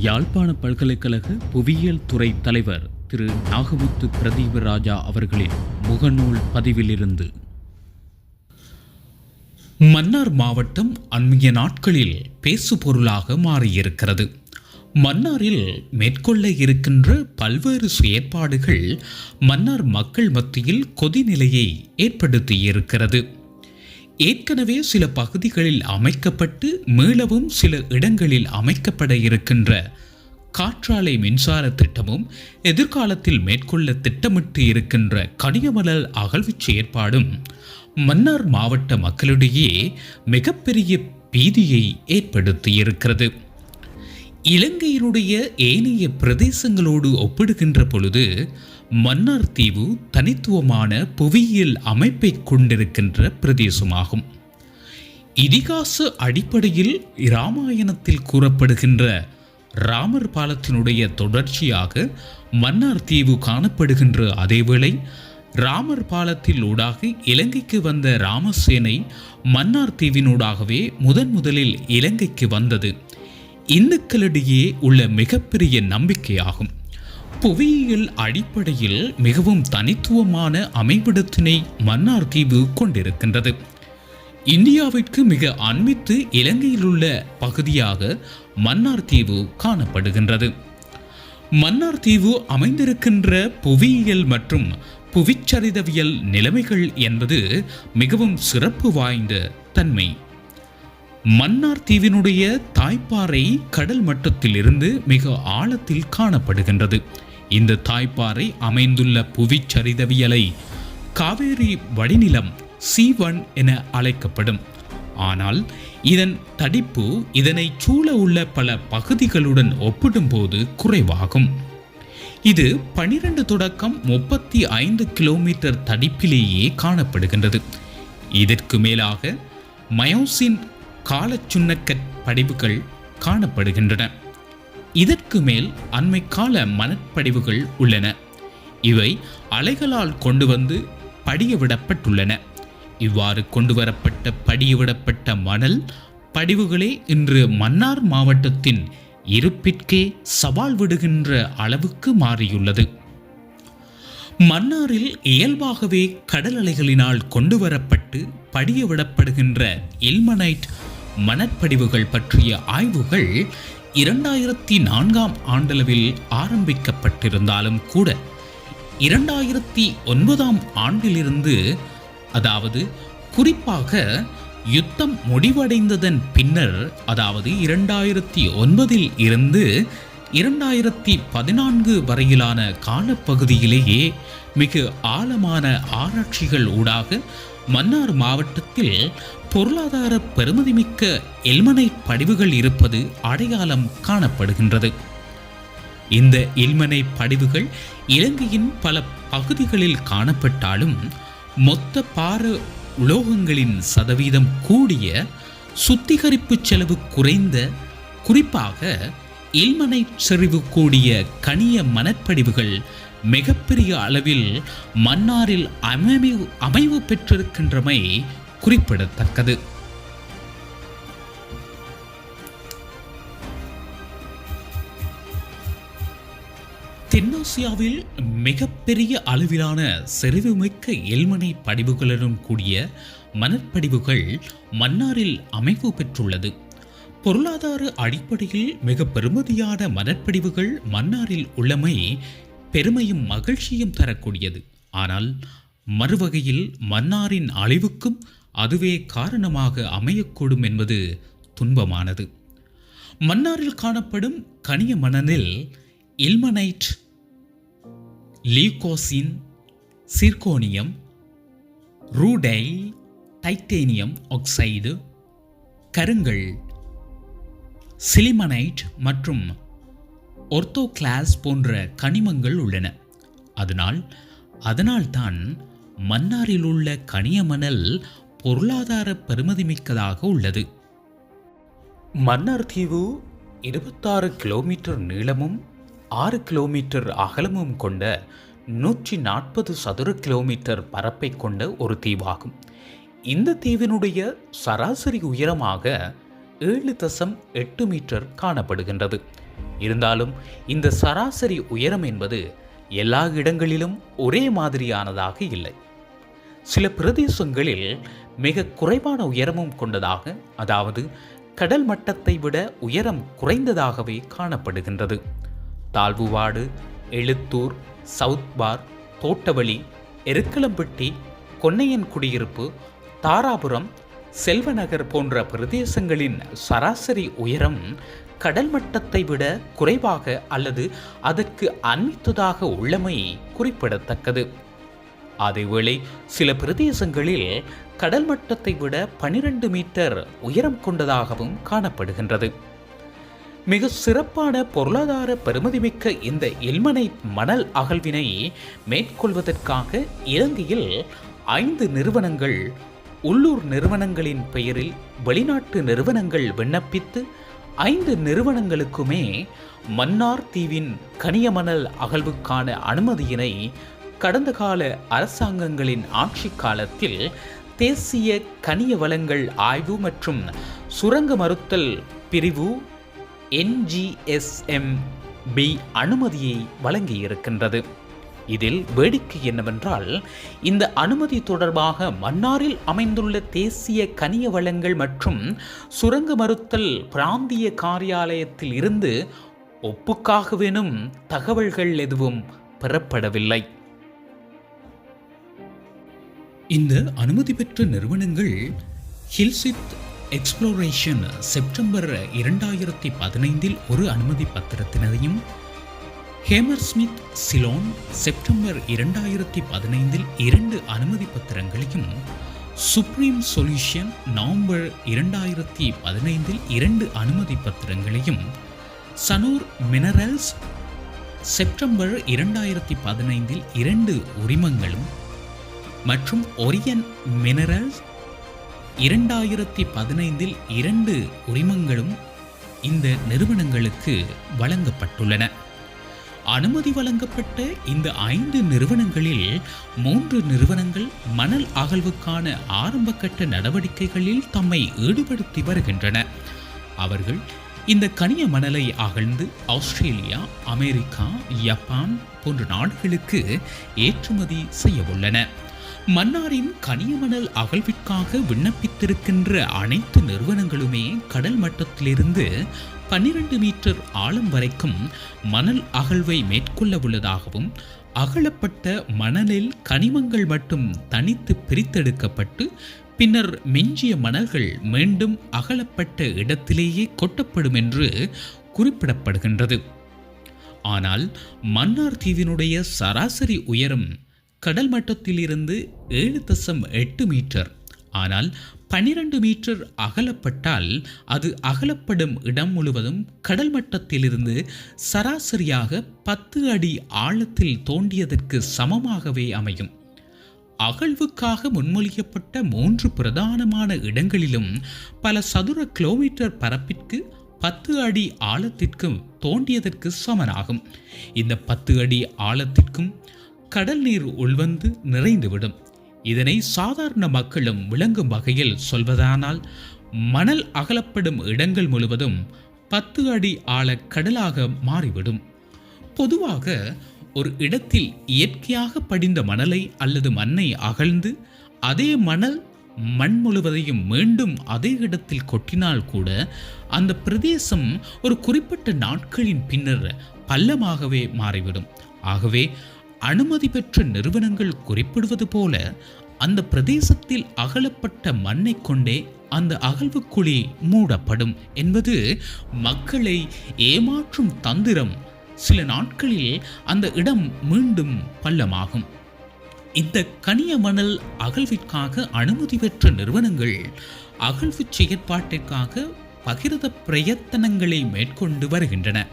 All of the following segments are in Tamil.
யாழ்ப்பாண பல்கலைக்கழக புவியியல் துறை தலைவர் திரு நாகமுத்து பிரதீபராஜா அவர்களின் முகநூல் பதிவிலிருந்து. மன்னார் மாவட்டம் அண்மைய நாட்களில் பேசுபொருளாக மாறியிருக்கிறது. மன்னாரில் மேற்கொள்ள இருக்கின்ற பல்வேறு செயற்பாடுகள் மன்னார் மக்கள் மத்தியில் கொதிநிலையை ஏற்படுத்தியிருக்கிறது. ஏற்கனவே சில பகுதிகளில் அமைக்கப்பட்டு மீளவும் சில இடங்களில் அமைக்கப்பட இருக்கின்ற காற்றாலை மின்சார திட்டமும் எதிர்காலத்தில் மேற்கொள்ள திட்டமிட்டு இருக்கின்ற கனியமலர் அகழ்வுச் செயற்பாடும் மன்னார் மாவட்ட மக்களிடையே மிகப்பெரிய பீதியை ஏற்படுத்தியிருக்கிறது. இலங்கையினுடைய ஏனைய பிரதேசங்களோடு ஒப்பிடுகின்ற பொழுது மன்னார் தீவு தனித்துவமான புவியியல் அமைப்பை கொண்டிருக்கின்ற பிரதேசமாகும். இதிகாச அடிப்படையில் இராமாயணத்தில் கூறப்படுகின்ற ராமர் பாலத்தினுடைய தொடர்ச்சியாக மன்னார் தீவு காணப்படுகின்ற அதேவேளை ராமர் பாலத்தில் ஊடாக இலங்கைக்கு வந்த ராமசேனை மன்னார் தீவினூடாகவே முதன் முதலில் இலங்கைக்கு வந்தது. இந்துக்களிடையே உள்ள மிகப்பெரிய நம்பிக்கையாகும். புவியியல் அடிப்படையில் மிகவும் தனித்துவமான அமைவிடத்தினை மன்னார் தீவு கொண்டிருக்கின்றது. இந்தியாவிற்கு மிக அண்மித்து இலங்கையில் உள்ள பகுதியாக மன்னார் தீவு காணப்படுகின்றது. மன்னார் தீவு அமைந்திருக்கின்ற புவியியல் மற்றும் புவிச்சரிதவியல் நிலைமைகள் என்பது மிகவும் சிறப்பு வாய்ந்த தன்மை மன்னார் தீவினுடைய தாய்ப்பாறை கடல் மட்டத்திலிருந்து மிக ஆழத்தில் காணப்படுகின்றது. இந்த தாய்ப்பாறை அமைந்துள்ள புவிச்சரிதவியலை காவேரி வடிநிலம் சி ஒன் என அழைக்கப்படும். ஆனால் இதன் தடிப்பு இதனை சூழ உள்ள பல பகுதிகளுடன் ஒப்பிடும்போது குறைவாகும். இது பனிரெண்டு தொடக்கம் முப்பத்தி ஐந்து கிலோமீட்டர் தடிப்பிலேயே காணப்படுகின்றது. இதற்கு மேலாக மயோசின் காலச்சுண்ணக்கற் படிவுகள் காணப்படுகின்றன. இதற்கு மேல் அண்மை கால மணற்படிவுகள் உள்ளன. இவை அலைகளால் கொண்டு வந்து படியவிடப்பட்டுள்ளன. இவ்வாறு கொண்டு வரப்பட்ட படியவிடப்பட்ட மணல் படிவுகளே இன்று மன்னார் மாவட்டத்தின் இருப்பிற்கே சவால் விடுகின்ற அளவுக்கு மாறியுள்ளது. மன்னாரில் இயல்பாகவே கடல் அலைகளினால் கொண்டு வரப்பட்டு படியவிடப்படுகின்ற எல்மனைட் மணற்படிவுகள் பற்றிய ஆய்வுகள் இரண்டாயிரத்தி நான்காம் ஆண்டளவில் ஆரம்பிக்கப்பட்டிருந்தாலும் கூட இரண்டாயிரத்தி ஒன்பதாம் ஆண்டிலிருந்து அதாவது குறிப்பாக யுத்தம் முடிவடைந்ததன் பின்னர் அதாவது இரண்டாயிரத்தி ஒன்பதில் இருந்து இரண்டாயிரத்தி பதினான்கு வரையிலான காலப்பகுதியிலேயே மிக ஆழமான ஆராய்ச்சிகள் ஊடாக மன்னார் மாவட்டத்தில் பொருளாதார பெருமதிமிக்க எல்மனைட் படிவுகள் இருப்பது அடையாளம் காணப்படுகின்றது. இந்த எல்மனை படிவுகள் இலங்கையின் பல பகுதிகளில் காணப்பட்டாலும் மொத்த பார உலோகங்களின் சதவீதம் கூடிய சுத்திகரிப்பு செலவு குறைந்த குறிப்பாக இல்மனை செறிவு கூடிய கனிய மணற்படிவுகள் மிகப்பெரிய அளவில் மன்னாரில் அமைவு அமைவு பெற்றிருக்கின்றமை குறிப்பிடத்தக்கது. தென்னாசியாவில் மிகப்பெரிய அளவிலான செறிவுமிக்க எல்மனை படிவுகளுடன் கூடிய மணற்படிவுகள் மன்னாரில் அமைவு பெற்றுள்ளது. பொருளாதார அடிப்படையில் மிக பெருமதியான மணற்படிவுகள் மன்னாரில் உள்ளமை பெருமையும் மகிழ்ச்சியும் தரக்கூடியது. ஆனால் மறுவகையில் மன்னாரின் அழிவுக்கும் அதுவே காரணமாக அமையக்கூடும் என்பது துன்பமானது. மன்னாரில் காணப்படும் கனிய மணலில் ilmenite leucoxene zirconium rutile titanium oxide கருங்கல் சிலிமனைட் மற்றும் ஒர்த்தோகிளாஸ் போன்ற கனிமங்கள் உள்ளன. அதனால் அதனால்தான் மன்னாரில் உள்ள கனிய மணல் பொருளாதார பெருமதிமிக்கதாக உள்ளது. மன்னார் தீவு இருபத்தாறு கிலோமீட்டர் நீளமும் ஆறு கிலோமீட்டர் அகலமும் கொண்ட நூற்றி நாற்பது சதுர கிலோமீட்டர் பரப்பை கொண்ட ஒரு தீவாகும். இந்த தீவினுடைய சராசரி உயரமாக ஏழு தசம் எட்டு மீட்டர் காணப்படுகின்றது. இருந்தாலும் இந்த சராசரி உயரம் என்பது எல்லா இடங்களிலும் ஒரே மாதிரியானதாக இல்லை. சில பிரதேசங்களில் மிக குறைவான உயரமும் கொண்டதாக அதாவது கடல் மட்டத்தை விட உயரம் குறைந்ததாகவே காணப்படுகின்றது. தாழ்வுவாடு எழுத்தூர் சவுத் பார் தோட்டவழி எருக்கலம்பட்டி கொன்னையன் குடியிருப்பு தாராபுரம் செல்வநகர் போன்ற பிரதேசங்களின் சராசரி உயரம் கடல் மட்டத்தை விட குறைவாக அல்லது அதற்கு அண்மித்ததாக உள்ளமை குறிப்பிடத்தக்கது. அதேவேளை சில பிரதேசங்களில் கடல் மட்டத்தை விட பனிரெண்டு மீட்டர் உயரம் கொண்டதாகவும் காணப்படுகின்றது. மிக சிறப்பான பொருளாதார பெருமதிமிக்க இந்த எல்மனை மணல் அகழ்வினை மேற்கொள்வதற்காக இலங்கையில் ஐந்து நிறுவனங்கள் உள்ளூர் நிறுவனங்களின் பெயரில் வெளிநாட்டு நிறுவனங்கள் விண்ணப்பித்து ஐந்து நிறுவனங்களுக்குமே மன்னார் தீவின் கனியமணல் அகழ்வுக்கான அனுமதியினை கடந்த கால அரசாங்கங்களின் ஆட்சி காலத்தில் தேசிய கனிய வளங்கள் ஆய்வு மற்றும் சுரங்க மறுத்தல் பிரிவு என்ஜிஎஸ்எம் பி அனுமதியை வழங்கியிருக்கின்றது. இதில் வேடிக்கை என்னவென்றால் இந்த அனுமதி தொடர்பாக மன்னாரில் அமைந்துள்ள தேசிய கனிய வளங்கள் மற்றும் சுரங்க மறுத்தல் பிராந்திய காரியாலயத்தில் இருந்து ஒப்புக்காகவேனும் தகவல்கள் எதுவும் பெறப்படவில்லை. இந்த அனுமதி பெற்ற நிறுவனங்கள் ஹில்சித் எக்ஸ்ப்ளோரேஷன் செப்டம்பர் இரண்டாயிரத்தி பதினைந்தில் ஒரு அனுமதி பத்திரத்தினையும் ஹேமர் ஸ்மித் சிலோன் செப்டம்பர் இரண்டாயிரத்தி பதினைந்தில் இரண்டு அனுமதி பத்திரங்களையும் சுப்ரீம் சொல்யூஷன் நவம்பர் இரண்டாயிரத்தி பதினைந்தில் இரண்டு அனுமதி பத்திரங்களையும் சனூர் மினரல்ஸ் செப்டம்பர் இரண்டாயிரத்தி பதினைந்தில் இரண்டு உரிமங்களும் மற்றும் ஒரியன் மினரல்ஸ் இரண்டாயிரத்தி பதினைந்தில் இரண்டு உரிமங்களும் இந்த நிறுவனங்களுக்கு வழங்கப்பட்டுள்ளன. அனுமதி வழங்கப்பட்ட இந்த ஐந்து நிறுவனங்களில் மூன்று நிறுவனங்கள் மணல் அகழ்வுக்கான ஆரம்பகட்ட நடவடிக்கைகளில் தம்மை ஈடுபடுத்தி வருகின்றன. அவர்கள் இந்த கனிய மணலை அகழ்ந்து ஆஸ்திரேலியா அமெரிக்கா ஜப்பான் போன்ற நாடுகளுக்கு ஏற்றுமதி செய்ய உள்ளன மன்னாரின் கனியமணல் அகழ்விற்காக விண்ணப்பித்திருக்கின்ற அனைத்து நிறுவனங்களுமே கடல் மட்டத்திலிருந்து பன்னிரண்டு மீட்டர் ஆழம் வரைக்கும் மணல் அகழ்வை மேற்கொள்ள உள்ளதாகவும் அகழப்பட்ட மணலில் கனிமங்கள் மட்டும் தனித்து பிரித்தெடுக்கப்பட்டு பின்னர் மிஞ்சிய மணல்கள் மீண்டும் அகலப்பட்ட இடத்திலேயே கொட்டப்படும் என்று குறிப்பிடப்படுகின்றது. ஆனால் மன்னார் தீவினுடைய சராசரி உயரம் கடல் மட்டத்திலிருந்து ஏழு தசம் எட்டு மீட்டர். ஆனால் பனிரெண்டு மீட்டர் அகலப்பட்டால் அது அகலப்படும் இடம் முழுவதும் கடல் மட்டத்திலிருந்து சராசரியாக பத்து அடி ஆழத்தில் தோண்டியதற்கு சமமாகவே அமையும். அகழ்வுக்காக முன்மொழியப்பட்ட மூன்று பிரதானமான இடங்களிலும் பல சதுர கிலோமீட்டர் பரப்பிற்கு பத்து அடி ஆழத்திற்கும் தோண்டியதற்கு சமனாகும். இந்த பத்து அடி ஆழத்திற்கும் கடல் நீர் உள்வந்து நிறைந்துவிடும். இதனை சாதாரண மக்களும் விளங்கும் வகையில் சொல்வதானால் மணல் அகலப்படும் இடங்கள் முழுவதும் பத்து அடி ஆழ கடலாக மாறிவிடும். பொதுவாக ஒரு இடத்தில் இயற்கையாக படிந்த மணலை அல்லது மண்ணை அகழ்ந்து அதே மணல் மண் முழுவதையும் மீண்டும் அதே இடத்தில் கொட்டினால் கூட அந்த பிரதேசம் ஒரு குறிப்பிட்ட நாட்களின் பின்னர் பள்ளமாகவே மாறிவிடும். ஆகவே அனுமதி பெற்ற நிறுவனங்கள் குறிப்பிடுவது போல அந்த பிரதேசத்தில் அகலப்பட்ட மண்ணை கொண்டே அந்த அகழ்வு குழி மூடப்படும் என்பது மக்களை ஏமாற்றும் தந்திரம். சில நாட்களில் அந்த இடம் மீண்டும் பள்ளமாகும். இந்த கனிய மணல் அகழ்விற்காக அனுமதி பெற்ற நிறுவனங்கள் அகழ்வு செயற்பாட்டிற்காக பகிரத பிரயத்தனங்களை மேற்கொண்டு வருகின்றன.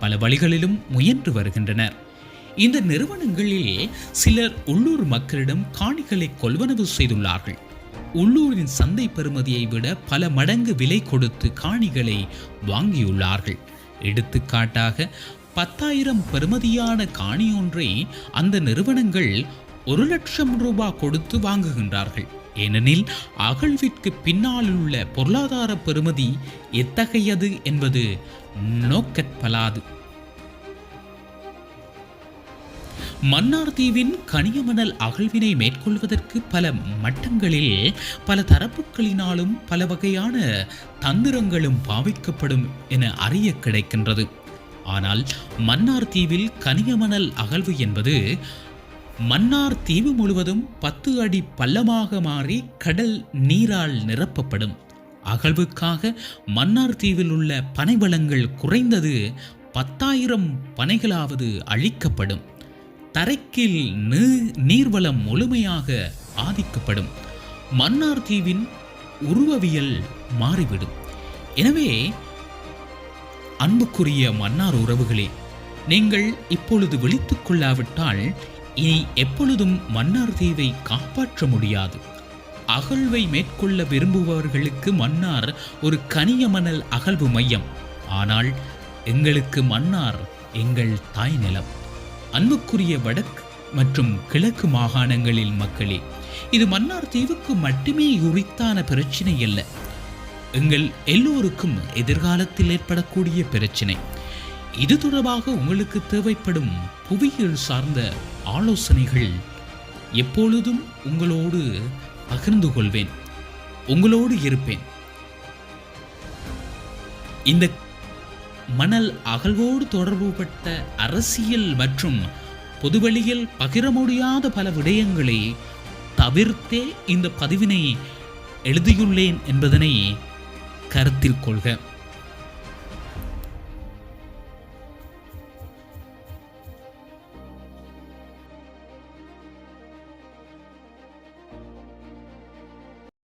பல வழிகளிலும் முயன்று வருகின்றனர். இந்த நிறுவனங்களில் சிலர் உள்ளூர் மக்களிடம் காணிகளை கொள்வனவு செய்துள்ளார்கள். உள்ளூரின் சந்தை பெறுமதியை விட பல மடங்கு விலை கொடுத்து காணிகளை வாங்கியுள்ளார்கள். எடுத்துக்காட்டாக பத்தாயிரம் பெறுமதியான காணி ஒன்றை அந்த நிறுவனங்கள் ஒரு லட்சம் ரூபாய் கொடுத்து வாங்குகின்றார்கள். ஏனெனில் அகழ்விற்கு பின்னாலுள்ள பொருளாதார பெறுமதி எத்தகையது என்பது நோக்கற்பலாது மன்னார் தீவின் கனியமணல் அகழ்வினை மேற்கொள்வதற்கு பல மட்டங்களில் பல தரப்புகளினாலும் பல வகையான தந்திரங்களும் பாவிக்கப்படும் என அறிய கிடைக்கின்றது. ஆனால் மன்னார் தீவில் கனியமணல் அகழ்வு என்பது மன்னார் தீவு முழுவதும் பத்து அடி பள்ளமாக மாறி கடல் நீரால் நிரப்பப்படும். அகழ்வுக்காக மன்னார் தீவில் உள்ள பனைவளங்கள் குறைந்தது பத்தாயிரம் பனைகளாவது அழிக்கப்படும். தரைக்கில் நீ- நீர்வளம் முழுமையாக ஆதிக்கப்படும். மன்னார் தீவின் உருவவியல் மாறிவிடும். எனவே அன்புக்குரிய மன்னார் உறவுகளே நீங்கள் இப்பொழுது விழித்துக் கொள்ளாவிட்டால் இனி எப்பொழுதும் மன்னார் தீவை காப்பாற்ற முடியாது. அகழ்வை மேற்கொள்ள விரும்புபவர்களுக்கு மன்னார் ஒரு கனிய மணல் அகழ்வு மையம். ஆனால் எங்களுக்கு மன்னார் எங்கள் தாய் நிலம். அன்புக்குரிய வடக்கு மற்றும் கிழக்கு மாகாணங்களில் மக்களே இது மன்னார் தீவுக்கு மட்டுமே உரித்தான பிரச்சனை அல்ல. எங்கள் எல்லோருக்கும் எதிர்காலத்தில் ஏற்படக்கூடிய பிரச்சனை. இது தொடர்பாக உங்களுக்கு தேவைப்படும் புவியியல் சார்ந்த ஆலோசனைகள் எப்பொழுதும் உங்களோடு பகிர்ந்து கொள்வேன். உங்களோடு இருப்பேன். இந்த மணல் அகழ்வோடு தொடர்புபட்ட அரசியல் மற்றும் பொதுவெளியில் பகிர முடியாத பல விடயங்களை தவிர்த்தே இந்த பதிவினை எழுதியுள்ளேன் என்பதனை கருத்தில் கொள்க.